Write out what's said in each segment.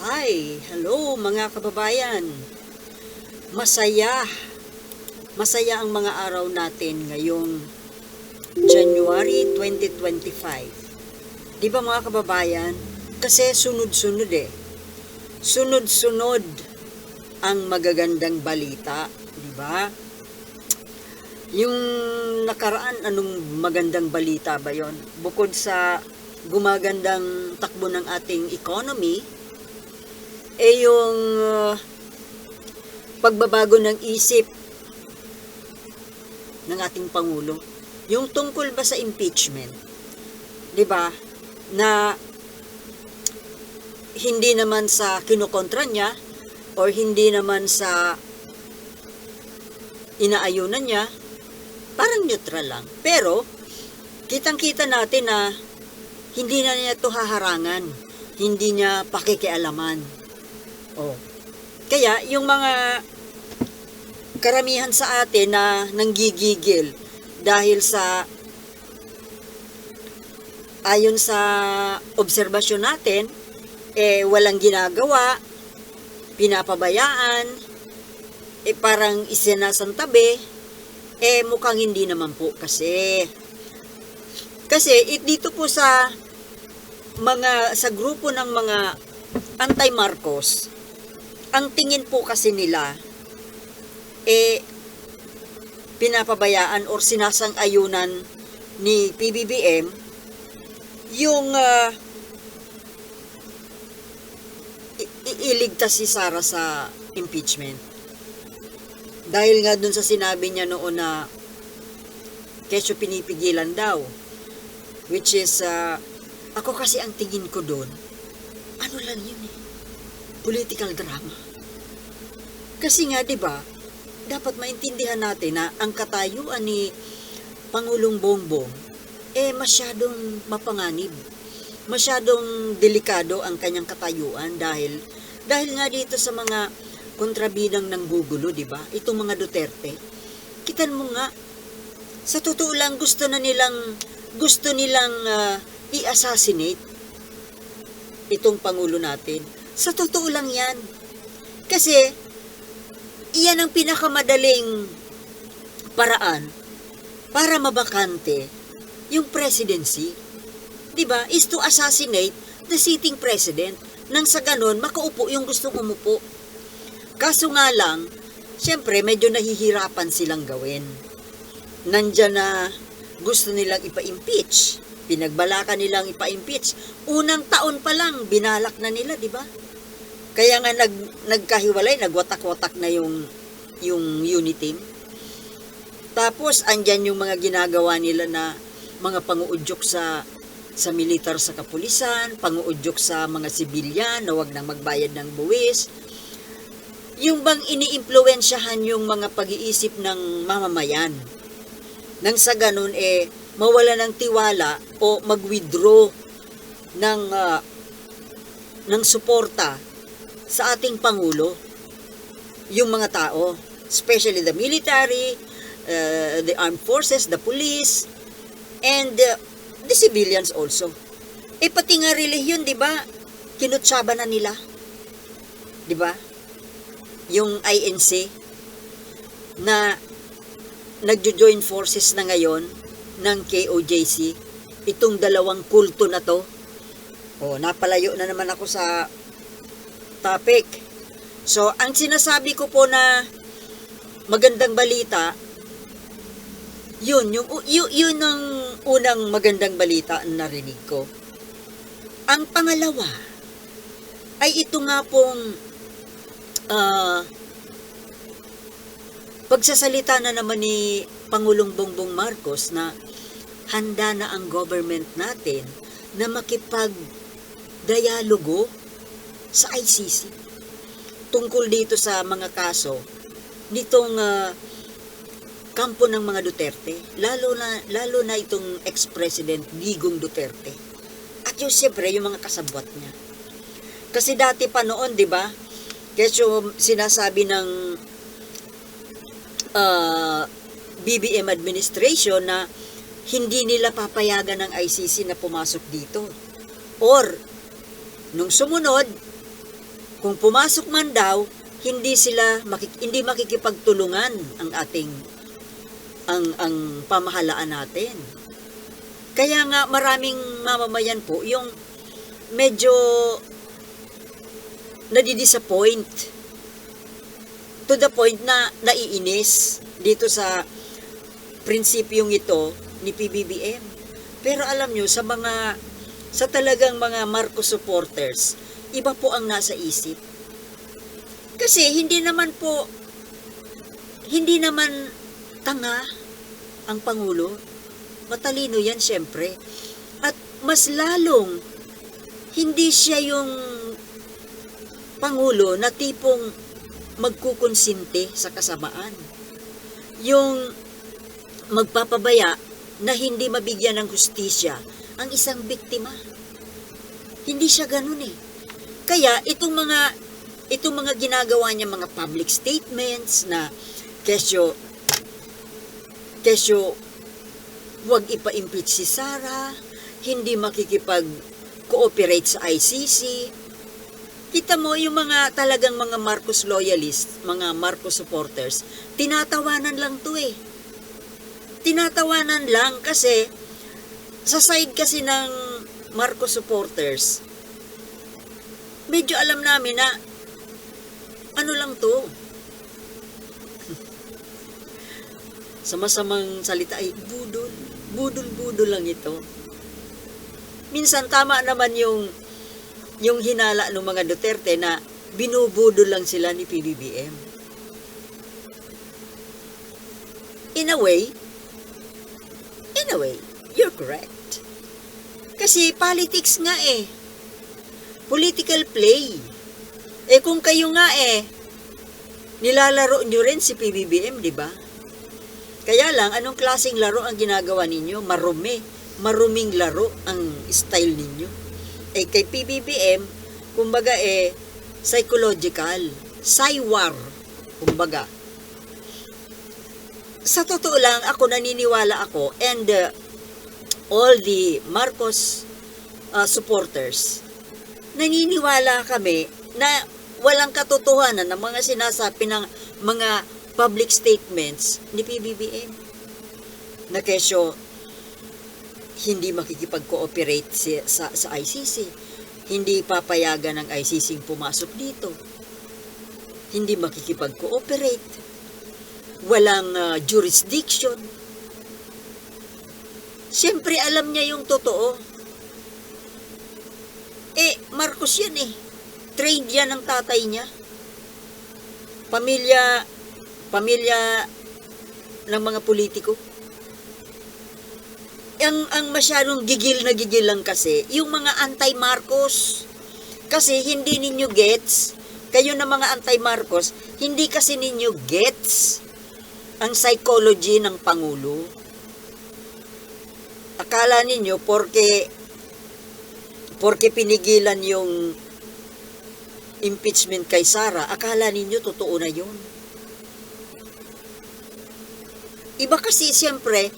Hi! Hello mga kababayan! Masaya! Masaya ang mga araw natin ngayong January 2025. Di ba mga kababayan? Kasi sunod-sunod eh. Sunod-sunod ang magagandang balita. Di ba? Yung nakaraan, anong magandang balita ba yon? Bukod sa gumagandang takbo ng ating economy, eh yung uh, pagbabago ng isip ng ating Pangulo. Yung tungkol ba sa impeachment, di ba, na hindi naman sa kinukontra niya or hindi naman sa inaayunan niya, parang neutral lang. Pero, kitang-kita natin na hindi na niya ito haharangan. Hindi niya pakikialaman. Oh. Kaya, yung mga karamihan sa atin na nanggigigil dahil sa ayon sa obserbasyon natin, eh walang ginagawa, pinapabayaan, eh parang isinasantabi, eh mukhang hindi naman po kasi. Kasi it, dito po sa mga sa grupo ng mga anti-Marcos, ang tingin po kasi nila eh pinapabayaan or sinasang-ayunan ni PBBM yung ah, i- i- iligtas si Sara sa impeachment. Dahil nga dun sa sinabi niya noon na kesyo pinipigilan daw. Which is, ah, ako kasi ang tingin ko doon, ano lang yun eh, political drama. Kasi nga, di ba, dapat maintindihan natin na ang katayuan ni Pangulong Bongbong eh masyadong mapanganib. Masyadong delikado ang kanyang katayuan dahil dahil nga dito sa mga kontrabidang ng gugulo, di ba? Itong mga Duterte. Kitan mo nga, sa totoo lang gusto na nilang gusto nilang ah, i-assassinate itong pangulo natin. Sa totoo lang 'yan. Kasi iyan ang pinakamadaling paraan para mabakante yung presidency. ba? Is to assassinate the sitting president nang sa ganon makaupo yung gustong umupo. Kaso nga lang, syempre medyo nahihirapan silang gawin. Nandyan na gusto nilang ipa-impeach. Pinagbalakan nilang ipa-impeach. Unang taon pa lang, binalak na nila, di ba? Kaya nga nag, nagkahiwalay, nagwatak-watak na yung, yung unit team. Tapos, andyan yung mga ginagawa nila na mga panguudyok sa sa militar sa kapulisan, panguudyok sa mga sibilyan na wag nang magbayad ng buwis. Yung bang iniimpluwensyahan yung mga pag-iisip ng mamamayan. Nang sa ganun eh mawala ng tiwala o mag-withdraw ng ah, ng suporta sa ating pangulo yung mga tao, especially the military, uh, the armed forces, the police, and uh, the civilians also. Eh pati nga relihiyon, 'di ba? Kinutsaba na nila. 'Di ba? Yung INC na nagjo-join forces na ngayon ng KOJC, itong dalawang kulto na to. Oh, napalayo na naman ako sa topic. So, ang sinasabi ko po na magandang balita, yun, yung, yun, yun ang unang magandang balita na narinig ko. Ang pangalawa, ay ito nga pong ah, pagsasalita na naman ni Pangulong Bongbong Marcos na handa na ang government natin na makipag-dialogo sa ICC tungkol dito sa mga kaso nitong ah, kampo ng mga Duterte, lalo na lalo na itong ex-president Digong Duterte. At yung siyempre yung mga kasabwat niya. Kasi dati pa noon, 'di ba? Kesyo sinasabi ng uh, BBM administration na hindi nila papayagan ng ICC na pumasok dito. Or, nung sumunod, kung pumasok man daw, hindi sila makik- hindi makikipagtulungan ang ating ang ang pamahalaan natin. Kaya nga maraming mamamayan po yung medyo nadidisappoint to the point na naiinis dito sa prinsipyong ito ni PBBM. Pero alam nyo, sa mga, sa talagang mga Marcos supporters, iba po ang nasa isip. Kasi hindi naman po, hindi naman tanga ang Pangulo. Matalino yan syempre. At mas lalong, hindi siya yung Pangulo na tipong magkukonsinti sa kasamaan. Yung magpapabaya na hindi mabigyan ng hustisya ang isang biktima. Hindi siya ganun eh. Kaya itong mga itong mga ginagawa niya mga public statements na kesyo kesyo huwag ipa-impeach si Sara, hindi makikipag cooperate sa ICC. Kita mo yung mga talagang mga Marcos loyalists, mga Marcos supporters, tinatawanan lang to eh tinatawanan lang kasi sa side kasi ng Marcos supporters, medyo alam namin na ano lang to. sa masamang salita ay budol. Budol-budol lang ito. Minsan tama naman yung yung hinala ng mga Duterte na binubudol lang sila ni PBBM. In a way, In a way, you're correct. Kasi politics nga eh. Political play. Eh kung kayo nga eh, nilalaro nyo rin si PBBM, di ba? Kaya lang, anong klaseng laro ang ginagawa ninyo? Marumi. Maruming laro ang style ninyo. Eh kay PBBM, kumbaga eh, psychological. Saywar, kumbaga sa totoo lang, ako naniniwala ako and uh, all the Marcos uh, supporters, naniniwala kami na walang katotohanan ng mga sinasabi ng mga public statements ni PBBM. Na kesyo, hindi makikipag-cooperate si, sa, sa ICC. Hindi papayagan ng ICC pumasok dito. Hindi makikipag-cooperate walang uh, jurisdiction. Siyempre, alam niya yung totoo. Eh, Marcos yan eh. Trade yan ng tatay niya. Pamilya, pamilya ng mga politiko. Ang, ang masyadong gigil na gigil lang kasi, yung mga anti-Marcos. Kasi hindi ninyo gets, kayo na mga anti-Marcos, hindi kasi ninyo gets ang psychology ng Pangulo. Akala ninyo, porke, porke pinigilan yung impeachment kay Sara, akala ninyo totoo na yun. Iba kasi siyempre,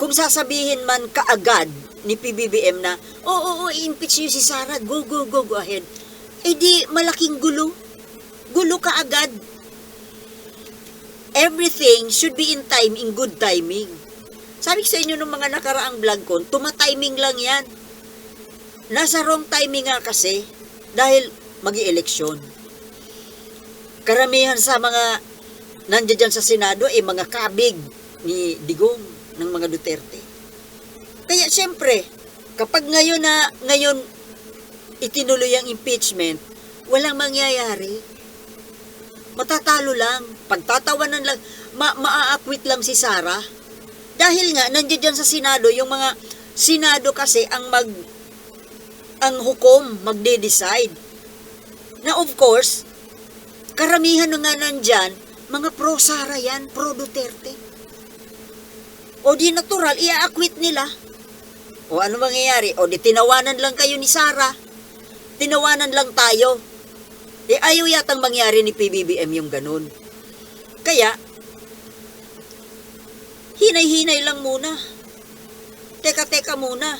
kung sasabihin man kaagad ni PBBM na, oo, oh, oo, oh, impeach nyo si Sara, go, go, go, go ahead. Eh di, malaking gulo. Gulo ka agad everything should be in time, in good timing. Sabi ko sa inyo nung mga nakaraang vlog ko, tumatiming lang yan. Nasa wrong timing nga kasi dahil mag eleksyon Karamihan sa mga nandiyan sa Senado ay eh, mga kabig ni Digong ng mga Duterte. Kaya siyempre, kapag ngayon na ngayon itinuloy ang impeachment, walang mangyayari matatalo lang, pagtatawanan lang, ma maaakwit lang si Sara. Dahil nga, nandiyan sa Senado, yung mga Senado kasi ang mag, ang hukom magde-decide. Na of course, karamihan nga nandyan, mga pro-Sara yan, pro-Duterte. O di natural, ia-acquit nila. O ano mangyayari? O di tinawanan lang kayo ni Sara. Tinawanan lang tayo eh ayaw yatang mangyari ni PBBM yung ganun. Kaya, hinay-hinay lang muna. Teka-teka muna.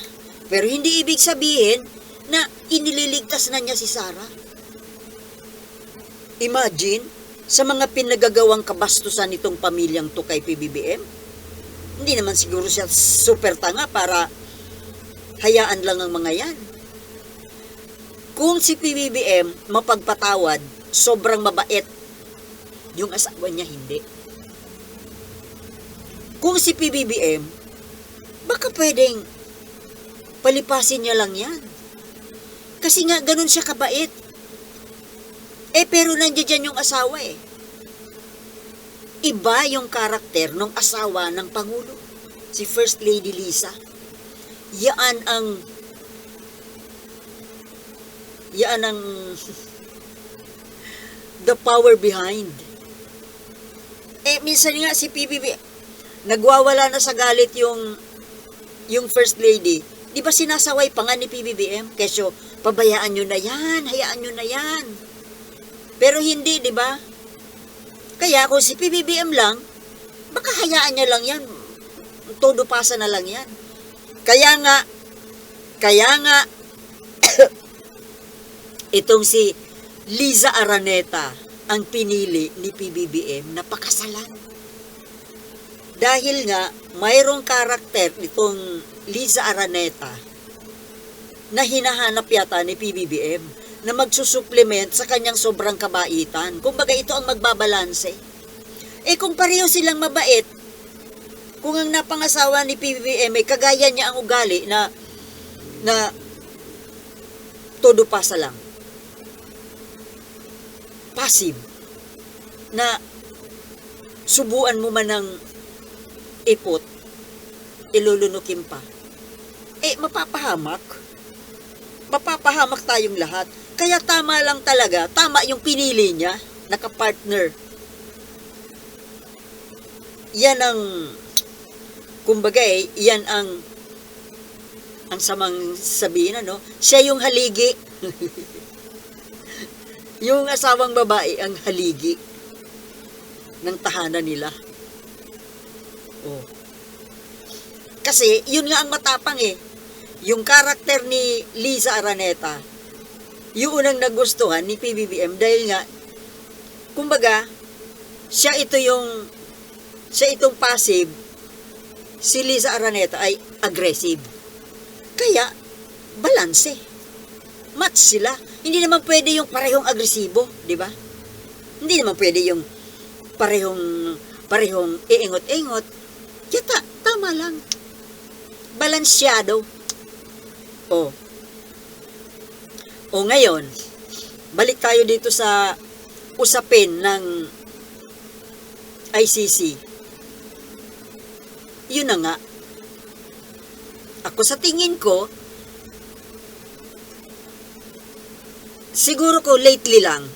Pero hindi ibig sabihin na inililigtas na niya si Sarah. Imagine, sa mga pinagagawang kabastusan nitong pamilyang to kay PBBM, hindi naman siguro siya super tanga para hayaan lang ang mga yan. Kung si PBBM mapagpatawad, sobrang mabait, yung asawa niya hindi. Kung si PBBM, baka pwedeng palipasin niya lang yan. Kasi nga, ganun siya kabait. Eh, pero nandiyan dyan yung asawa eh. Iba yung karakter ng asawa ng Pangulo. Si First Lady Lisa. Yaan ang Yaan ang the power behind. Eh, minsan nga si PBB, nagwawala na sa galit yung yung First Lady. Di ba sinasaway pa nga ni PBBM? Kesyo, pabayaan nyo na yan, hayaan nyo na yan. Pero hindi, di ba? Kaya kung si PBBM lang, baka hayaan niya lang yan. Todo pasa na lang yan. Kaya nga, kaya nga, itong si Liza Araneta ang pinili ni PBBM na pakasalan. Dahil nga, mayroong karakter nitong Liza Araneta na hinahanap yata ni PBBM na magsusupplement sa kanyang sobrang kabaitan. Kumbaga ito ang magbabalanse. Eh kung pareho silang mabait, kung ang napangasawa ni PBBM ay kagaya niya ang ugali na na todo pasa lang. Passive. Na subuan mo man ng ipot, ilulunukin pa. Eh, mapapahamak. Mapapahamak tayong lahat. Kaya tama lang talaga, tama yung pinili niya, nakapartner. Yan ang, kumbaga eh, yan ang, ang samang sabihin, ano, siya yung haligi. yung asawang babae ang haligi ng tahanan nila. Oh. Kasi, yun nga ang matapang eh. Yung karakter ni Liza Araneta, yung unang nagustuhan ni PBBM dahil nga, kumbaga, siya ito yung, siya itong passive, si Liza Araneta ay aggressive. Kaya, balanse. Match sila. Hindi naman pwede yung parehong agresibo, di ba? Hindi naman pwede yung parehong, parehong iingot-ingot. Kaya ta, tama lang. Balansyado. Oh. O ngayon, balik tayo dito sa usapin ng ICC. Yun na nga. Ako sa tingin ko, siguro ko lately lang,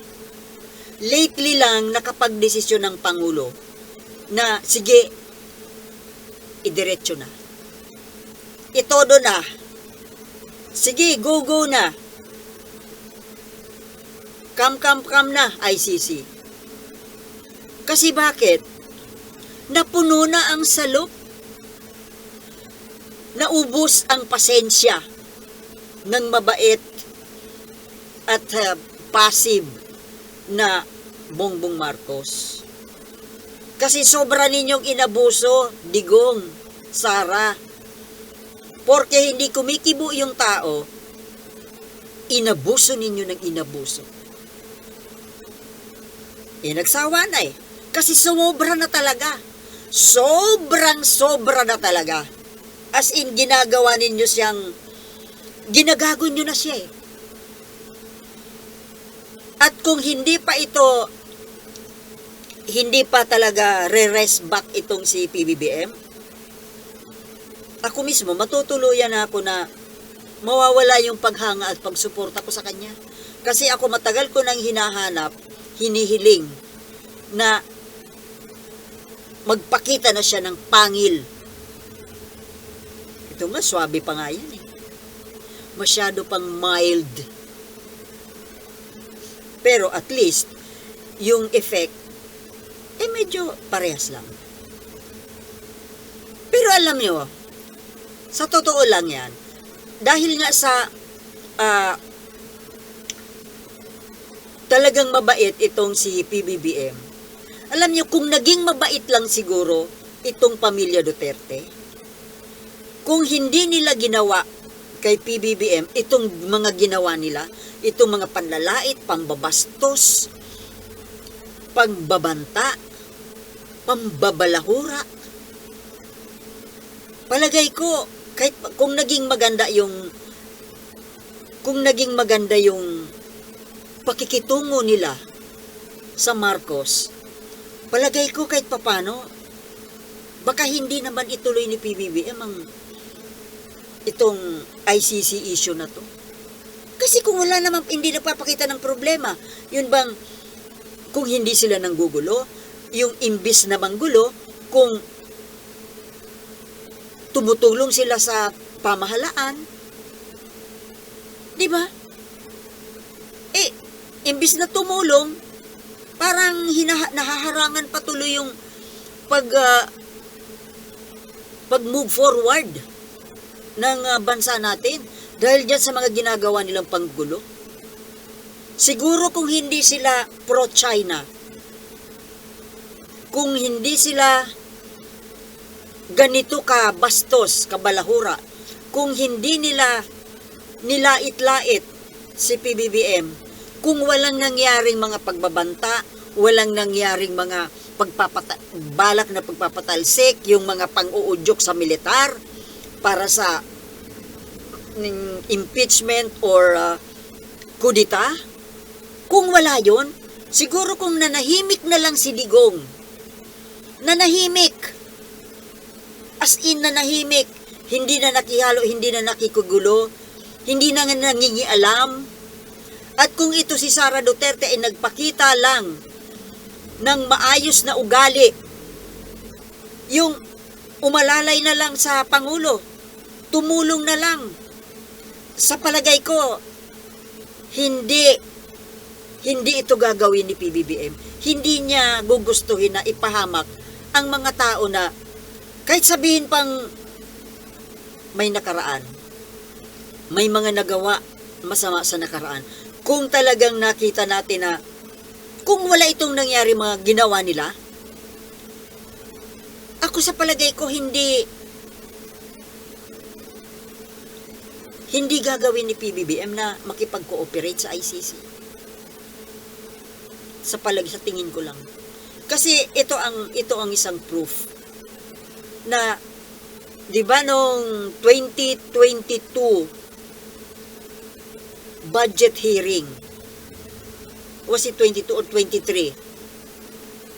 lately lang nakapag-desisyon ng Pangulo na sige, idiretso na. Itodo na. Sige, go go na. Come come come na ICC. Kasi bakit? Napuno na ang salop. Naubos ang pasensya ng mabait at uh, passive na Bongbong Marcos. Kasi sobra ninyong inabuso, digong, Sara. Porque hindi kumikibo yung tao, inabuso ninyo ng inabuso. Eh, nagsawa na eh. Kasi sobra na talaga. Sobrang sobra na talaga. As in, ginagawa ninyo siyang, ginagago nyo na siya eh. At kung hindi pa ito, hindi pa talaga re-rest back itong si PBBM, ako mismo, matutuluyan na ako na mawawala yung paghanga at pagsuporta ko sa kanya. Kasi ako matagal ko nang hinahanap, hinihiling, na magpakita na siya ng pangil. Ito nga, swabe pa nga yan eh. Masyado pang mild. Pero at least, yung effect, eh medyo parehas lang. Pero alam nyo, sa totoo lang yan, dahil nga sa uh, talagang mabait itong si PBBM. Alam niyo, kung naging mabait lang siguro itong pamilya Duterte, kung hindi nila ginawa kay PBBM itong mga ginawa nila, itong mga panlalait, pambabastos, pagbabanta, pambabalahura. Palagay ko, kahit kung naging maganda yung kung naging maganda yung pakikitungo nila sa Marcos, palagay ko kahit papano, baka hindi naman ituloy ni PBBM ang itong ICC issue na to. Kasi kung wala naman, hindi napapakita ng problema, yun bang, kung hindi sila nang gugulo, yung imbis na manggulo, kung tumutulong sila sa pamahalaan, di ba? Eh, imbis na tumulong, parang hinaha, nahaharangan patuloy yung pag ah, pag move forward ng ah, bansa natin dahil dyan sa mga ginagawa nilang panggulo. Siguro kung hindi sila pro-China, kung hindi sila ganito ka bastos, kabalahura, kung hindi nila nilait-lait si PBBM, kung walang nangyaring mga pagbabanta, walang nangyaring mga pagpapata balak na pagpapatalsik, yung mga pang-uudyok sa militar para sa mm, impeachment or uh, kudita, kung wala yon, siguro kung nanahimik na lang si Digong, nanahimik, as in nanahimik, hindi na nakihalo, hindi na nakikugulo, hindi na nangingialam, at kung ito si Sara Duterte ay nagpakita lang ng maayos na ugali, yung umalalay na lang sa Pangulo, tumulong na lang, sa palagay ko, hindi hindi ito gagawin ni PBBM. Hindi niya gugustuhin na ipahamak ang mga tao na kahit sabihin pang may nakaraan, may mga nagawa masama sa nakaraan. Kung talagang nakita natin na kung wala itong nangyari mga ginawa nila, ako sa palagay ko hindi hindi gagawin ni PBBM na makipag-cooperate sa ICC. Sa palag sa tingin ko lang. Kasi ito ang ito ang isang proof na 'di ba nung 2022 budget hearing was it 22 or 23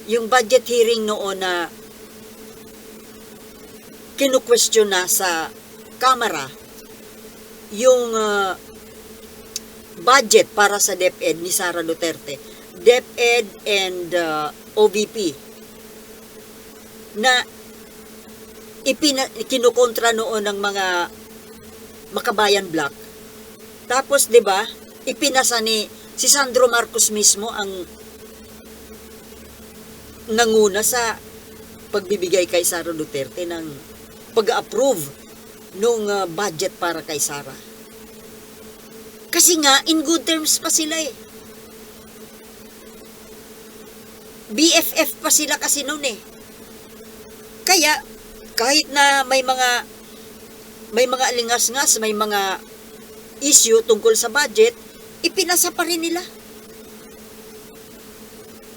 yung budget hearing noon na kinu-question na sa kamera yung uh, budget para sa DepEd ni Sara Duterte. DepEd and uh, OVP na ipina, kinukontra noon ng mga makabayan black. Tapos 'di ba, ipinasa ni si Sandro Marcos mismo ang nanguna sa pagbibigay kay Sara Duterte ng pag-approve nung uh, budget para kay Sara. Kasi nga, in good terms pa sila eh. BFF pa sila kasi noon eh. Kaya, kahit na may mga may mga alingas-ngas, may mga issue tungkol sa budget, ipinasa pa rin nila.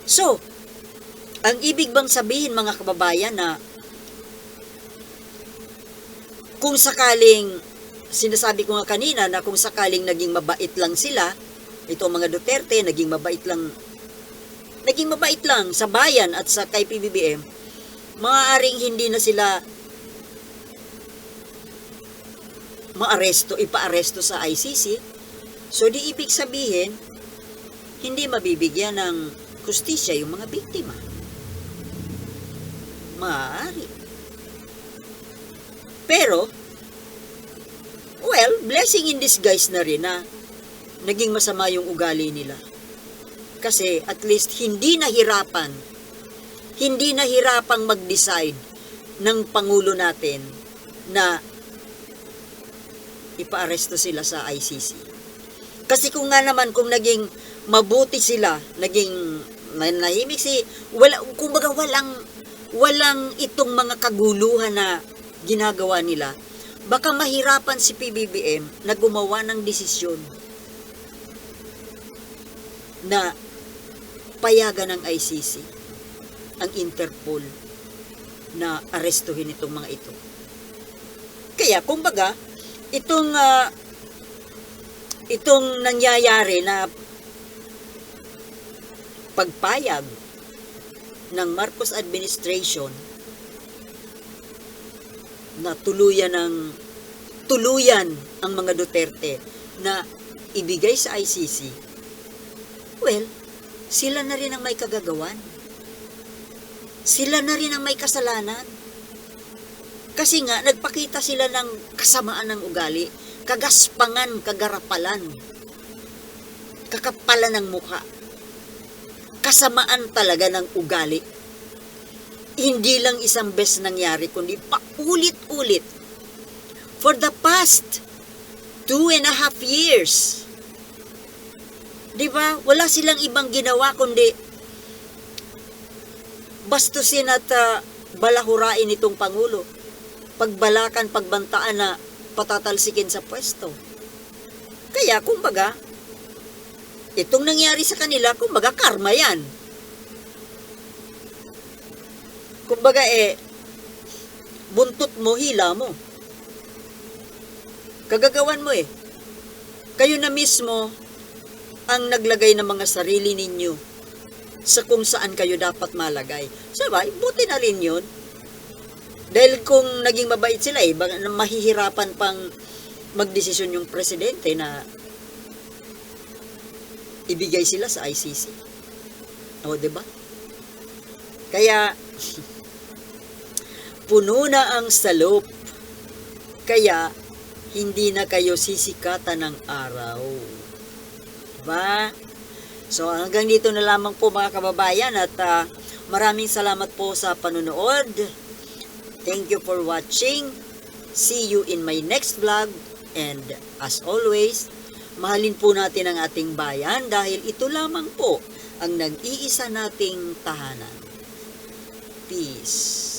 So, ang ibig bang sabihin mga kababayan na kung sakaling sinasabi ko nga kanina na kung sakaling naging mabait lang sila, ito mga Duterte, naging mabait lang naging mabait lang sa bayan at sa kay PBBM, maaaring hindi na sila maaresto, ipaaresto sa ICC. So di ibig sabihin, hindi mabibigyan ng kustisya yung mga biktima. Maaari. Pero, well, blessing in disguise na rin na naging masama yung ugali nila. Kasi at least hindi nahirapan, hindi nahirapang mag-decide ng Pangulo natin na ipaaresto sila sa ICC. Kasi kung nga naman, kung naging mabuti sila, naging nanahimik si, wala, kumbaga walang, walang itong mga kaguluhan na ginagawa nila, baka mahirapan si PBBM na gumawa ng desisyon na payagan ng ICC ang Interpol na arestuhin itong mga ito. Kaya, kumbaga, itong ah, itong nangyayari na pagpayag ng Marcos administration na tuluyan ng tuluyan ang mga Duterte na ibigay sa ICC, well, sila na rin ang may kagagawan. Sila na rin ang may kasalanan. Kasi nga, nagpakita sila ng kasamaan ng ugali, kagaspangan, kagarapalan, kakapalan ng mukha, kasamaan talaga ng ugali. Hindi lang isang beses nangyari, kundi paulit-ulit. For the past two and a half years. Di ba? Wala silang ibang ginawa kundi bastusin at ah, balahurain itong Pangulo. Pagbalakan, pagbantaan na patatalsikin sa pwesto. Kaya, kumbaga, itong nangyari sa kanila, kumbaga, karma yan. Kumbaga, eh, buntot mo, hila mo. Kagagawan mo eh. Kayo na mismo ang naglagay ng mga sarili ninyo sa kung saan kayo dapat malagay. Sabay, buti na rin yun. Dahil kung naging mabait sila eh, mahihirapan pang magdesisyon yung presidente na ibigay sila sa ICC. O, ba? Kaya, puno na ang salop. Kaya, hindi na kayo sisikatan ng araw. Diba? So hanggang dito na lamang po mga kababayan at ah, maraming salamat po sa panonood. Thank you for watching. See you in my next vlog and as always, mahalin po natin ang ating bayan dahil ito lamang po ang nag-iisa nating tahanan. Peace.